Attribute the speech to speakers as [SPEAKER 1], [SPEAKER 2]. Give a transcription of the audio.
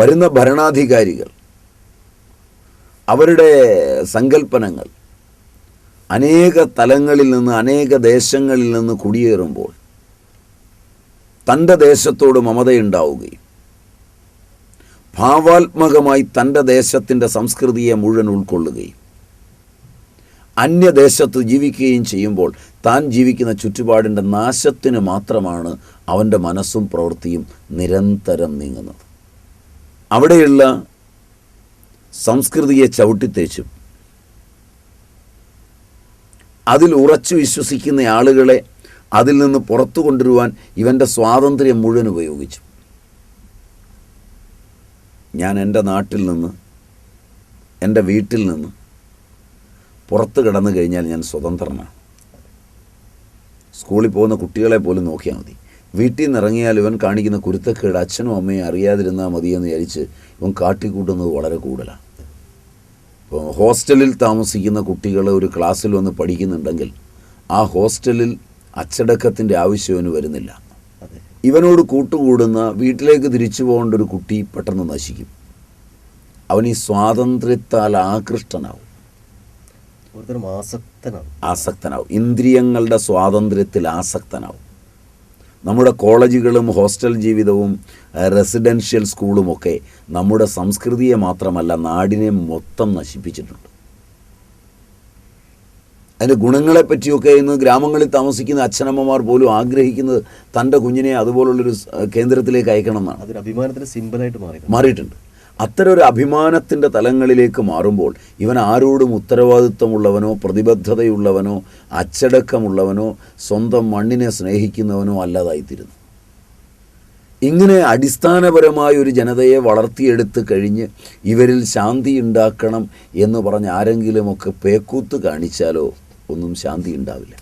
[SPEAKER 1] വരുന്ന ഭരണാധികാരികൾ അവരുടെ സങ്കല്പനങ്ങൾ അനേക തലങ്ങളിൽ നിന്ന് അനേക ദേശങ്ങളിൽ നിന്ന് കുടിയേറുമ്പോൾ തന്റെ ദേശത്തോട് മമതയുണ്ടാവുകയും ഭാവാത്മകമായി തന്റെ ദേശത്തിന്റെ സംസ്കൃതിയെ മുഴുവൻ ഉൾക്കൊള്ളുകയും അന്യദേശത്ത് ജീവിക്കുകയും ചെയ്യുമ്പോൾ താൻ ജീവിക്കുന്ന ചുറ്റുപാടിന്റെ നാശത്തിന് മാത്രമാണ് അവന്റെ മനസ്സും പ്രവൃത്തിയും നിരന്തരം നീങ്ങുന്നത്. അവിടെയുള്ള സംസ്കൃതിയെ ചവിട്ടിത്തേച്ചും അതിൽ ഉറച്ചു വിശ്വസിക്കുന്ന ആളുകളെ അതിൽ നിന്ന് പുറത്തു കൊണ്ടുവരുവാൻ ഇവന്റെ സ്വാതന്ത്ര്യം മുഴുവൻ ഉപയോഗിച്ചു. ഞാൻ എന്റെ നാട്ടിൽ നിന്ന് എന്റെ വീട്ടിൽ നിന്ന് പുറത്ത് കിടന്നു കഴിഞ്ഞാൽ ഞാൻ സ്വതന്ത്രനാണ്. സ്കൂളിൽ പോകുന്ന കുട്ടികളെ പോലും നോക്കിയാൽ മതി. വീട്ടിൽ നിന്ന് ഇറങ്ങിയാൽ ഇവൻ കാണിക്കുന്ന കുരുത്തക്കേട് അച്ഛനും അമ്മയും അറിയാതിരുന്നാൽ മതിയെന്ന് വിചാരിച്ച് ഇവൻ കാട്ടിക്കൂട്ടുന്നത് വളരെ കൂടുതലാണ്. ഇപ്പോൾ ഹോസ്റ്റലിൽ താമസിക്കുന്ന കുട്ടികൾ ഒരു ക്ലാസ്സിൽ വന്ന് പഠിക്കുന്നുണ്ടെങ്കിൽ ആ ഹോസ്റ്റലിൽ അച്ചടക്കത്തിന്റെ ആവശ്യം ഇവന് വരുന്നില്ല. ഇവനോട് കൂട്ടുകൂടുന്ന വീട്ടിലേക്ക് തിരിച്ചു പോകേണ്ട ഒരു കുട്ടി പെട്ടെന്ന് നശിക്കും. അവൻ ഈ സ്വാതന്ത്ര്യത്താൽ ആകൃഷ്ടനാവും. ആസക്തനാവും. ഇന്ദ്രിയങ്ങളുടെ സ്വാതന്ത്ര്യത്തിൽ ആസക്തനാവും. നമ്മുടെ കോളേജുകളും ഹോസ്റ്റൽ ജീവിതവും റെസിഡൻഷ്യൽ സ്കൂളുമൊക്കെ നമ്മുടെ സംസ്കൃതിയെ മാത്രമല്ല നാടിനെ മൊത്തം നശിപ്പിച്ചിട്ടുണ്ട്. അതിന്റെ ഗുണങ്ങളെ പറ്റിയൊക്കെ ഇന്ന് ഗ്രാമങ്ങളിൽ താമസിക്കുന്ന അച്ഛനമ്മമാർ പോലും ആഗ്രഹിക്കുന്നത് തന്റെ കുഞ്ഞിനെ അതുപോലുള്ളൊരു കേന്ദ്രത്തിലേക്ക് അയക്കണം എന്നാണ്
[SPEAKER 2] അഭിമാനത്തിന് സിമ്പിളായിട്ട് മാറി
[SPEAKER 1] മാറിയിട്ടുണ്ട്. അത്തരം ഒരു അഭിമാനത്തിന്റെ തലങ്ങളിലേക്ക് മാറുമ്പോൾ ഇവൻ ആരോടും ഉത്തരവാദിത്വമുള്ളവനോ പ്രതിബദ്ധതയുള്ളവനോ അച്ചടക്കമുള്ളവനോ സ്വന്തം മണ്ണിനെ സ്നേഹിക്കുന്നവനോ അല്ലാതായിത്തീരുന്നു. ഇങ്ങനെ അടിസ്ഥാനപരമായ ഒരു ജനതയെ വളർത്തിയെടുത്ത് കഴിഞ്ഞ് ഇവരിൽ ശാന്തി ഉണ്ടാക്കണം എന്ന് പറഞ്ഞ് ആരെങ്കിലുമൊക്കെ പേക്കൂത്ത് കാണിച്ചാലോ ഒന്നും ശാന്തി ഉണ്ടാവില്ല.